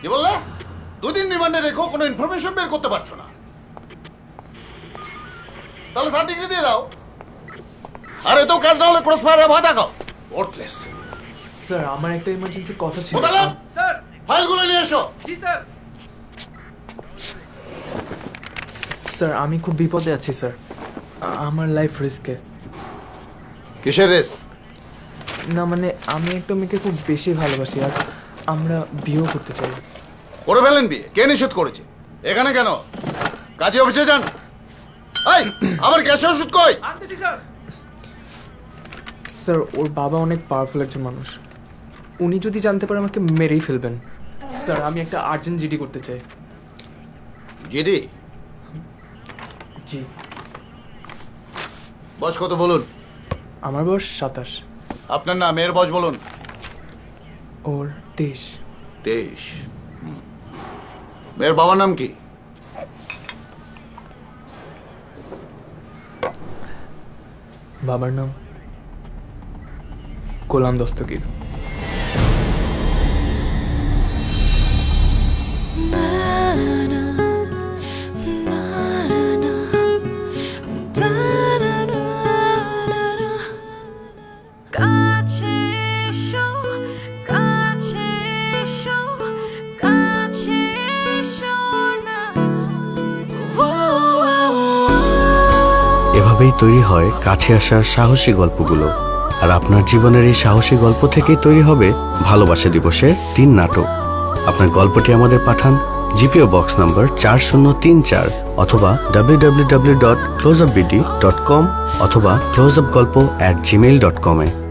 কি বললে? দুদিন রিমান্ডে রেখো কোনো ইনফরমেশন বের করতে পারছ না। তাহলে তার ডিগ্রি দিয়ে দাও। আর এতেও কাজ না হলে ক্রস ফায়ারে ভাত দেখাও ওর্থলেস স্যার আমার একটা ইমার্জেন্সি কথা ছিল। স্যার ফাইলগুলো নিয়ে এসো। জি স্যার স্যার আমি খুব বিপদে আছি স্যার আমার লাইফ রিস্কে কিসের রেস না মানে আমি একটা মেয়েকে খুব বেশি ভালোবাসি আর আমরা বিয়েও করতে চাই। করে ফেলেন বিয়ে কে নিষেধ করেছে? এখানে কেন? কাজে অফিসে যান। এই আমার গ্যাসে ওষুধ কই? স্যার। স্যার ওর বাবা অনেক পাওয়ারফুল একজন মানুষ। উনি যদি জানতে পারে আমাকে মেরেই ফেলবেন। স্যার আমি একটা আর্জেন্ট জিডি করতে চাই। জিডি জি। বস কত বলুন? আমার বয়স সাতাশ। আপনার নাম মেয়ের বস বলুন। ওর তেইশ তেইশ। মেয়ের বাবার নাম কি? বাবার নাম গোলাম দস্তগীর। এভাবেই তৈরি হয় কাছে আসার সাহসী গল্পগুলো। আর আপনার জীবনের এই সাহসী গল্প থেকেই তৈরি হবে ভালোবাসা দিবসের তিন নাটক। আপনার গল্পটি আমাদের পাঠান জিপিও বক্স নাম্বার চার শূন্য তিন চার অথবা W dot close dot com অথবা ক্লোজ গল্প অ্যাট জিমেইল ডট কমে